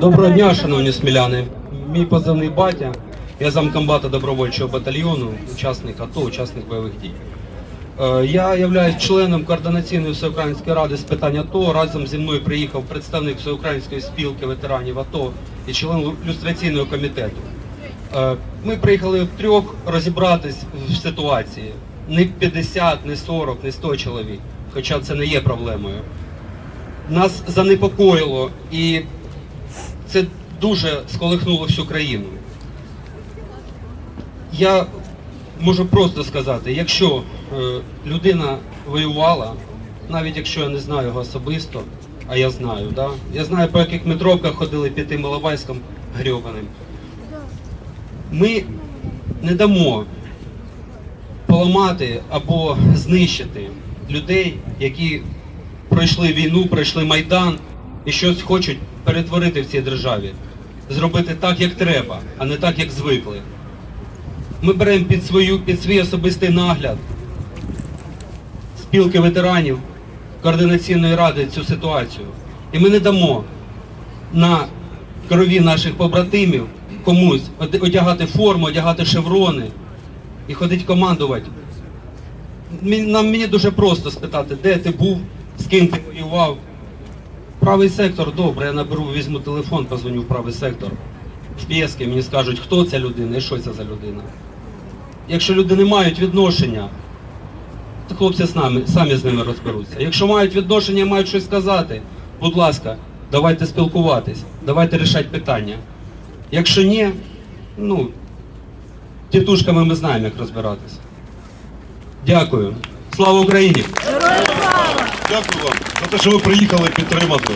Доброго дня, шановні сміляни. Мій позивний батя. Я замкомбата добровольчого батальйону, учасник АТО, учасник бойових дій. Е, Я являюсь членом координаційної всеукраїнської ради з питань АТО. Разом зі мною приїхав представник всеукраїнської спілки ветеранів АТО і член люстраційного комітету. Е, Ми приїхали втрьох розібратись в ситуації. Не 50, не 40, не 100 чоловік, хоча це не є проблемою. Нас занепокоїло і це дуже сколихнуло всю країну. Я можу просто сказати, якщо е, людина воювала, навіть якщо я не знаю його особисто, а я знаю, да? я знаю, по яких метровках ходили піти Маловайськом грьобаним. Ми не дамо поламати або знищити людей, які пройшли війну, пройшли майдан і щось хочуть перетворити в цій державі, зробити так, як треба, а не так, як звикли. Ми беремо під свою під свій особистий нагляд спілки ветеранів координаційної ради цю ситуацію. І ми не дамо на крові наших побратимів комусь одягати форму, одягати шеврони і ходити командувати. Нам мені дуже просто спитати, де ти був, з ким ти воював. Правий сектор, добре, я наберу, візьму телефон, позвоню в правий сектор. В Пєски мені скажуть, хто ця людина і що це за людина. Якщо люди не мають відношення, то хлопці з нами, самі з ними розберуться. Якщо мають відношення, мають щось сказати, будь ласка, давайте спілкуватись, давайте рішати питання. Якщо ні, ну, тітушками ми знаємо, як розбиратись. Дякую. Слава Україні! Героям слава! Дякую вам за те, що ви приїхали підтримати.